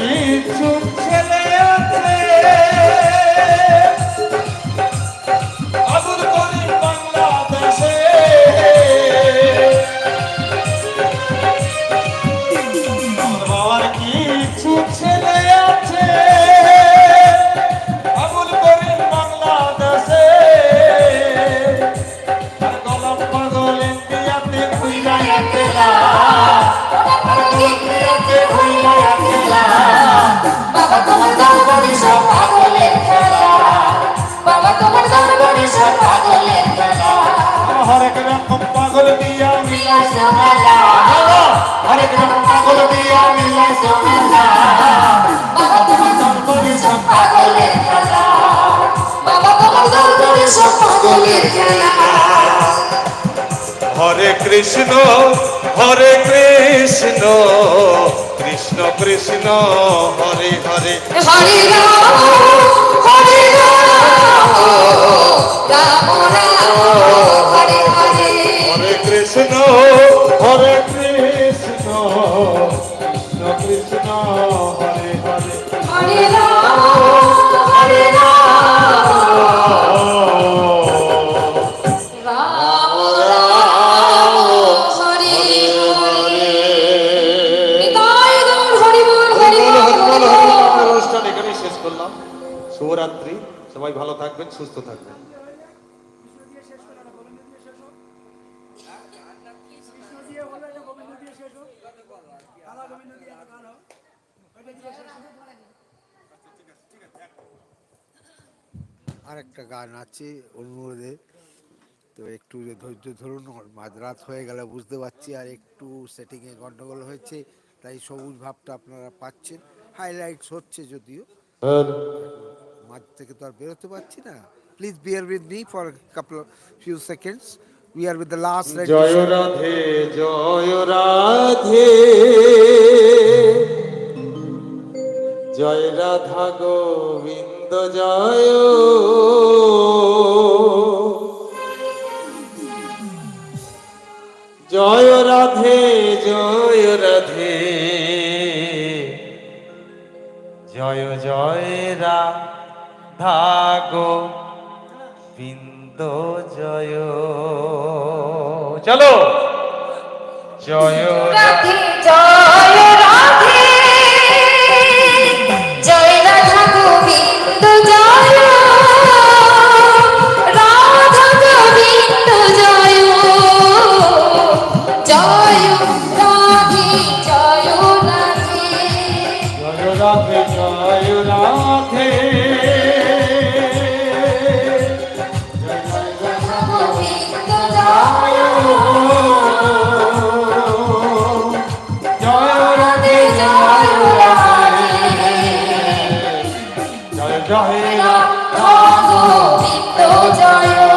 It's পাগল দিয়া বিলাস মেলা হরেক রকম পাগল দিয়া বিলাস মেলা বাবা তোমার দরবারে সব পাগলের খেলা। বাবা তোমার দরবারে সব পাগলের খেলা। হরে কৃষ্ণ হরে কৃষ্ণ কৃষ্ণ কৃষ্ণ হরে হরে। হরে রাম হরে রাম। কৃষ্ণ হরে কৃষ্ণ কৃষ্ণ কৃষ্ণ হরে হরে হরে হরে শুভরাত্রি সবাই ভালো থাকবেন সুস্থ থাকবেন আর একটা গান আছে অনুরোধে। তো একটু ধৈর্য ধরুন মাঝরাত হয়ে গেলে বুঝতে পারছি আর একটু সেটিংয়ে গন্ডগোল হয়েছে তাই সবুজ ভাবটা আপনারা পাচ্ছেন। হাইলাইটস হচ্ছে যদিও। মাঝ থেকে তো আর বেরোতে পারছি না। Please bear with me for couple few seconds we are with the last জয় রাধে জয় রাধে। জয় রাধা গোবিন্দ, জয়। জয় রাধে জয় রাধে। জয় জয় রাধা গোবিন্দ, জয়। চলো। জয় রাধে, জয় রাধে জয় রাধে। জয় জয় রাধে। জয়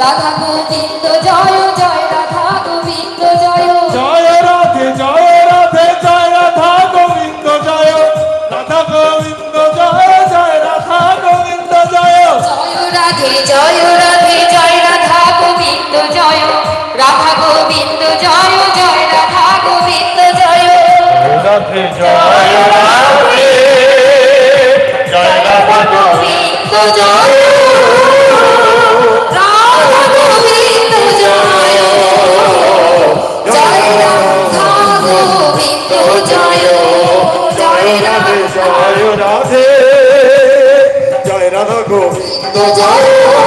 রাধা গোবিন্দ জয় জয় রাধা গোবিন্দ জয়। জয় the diamond.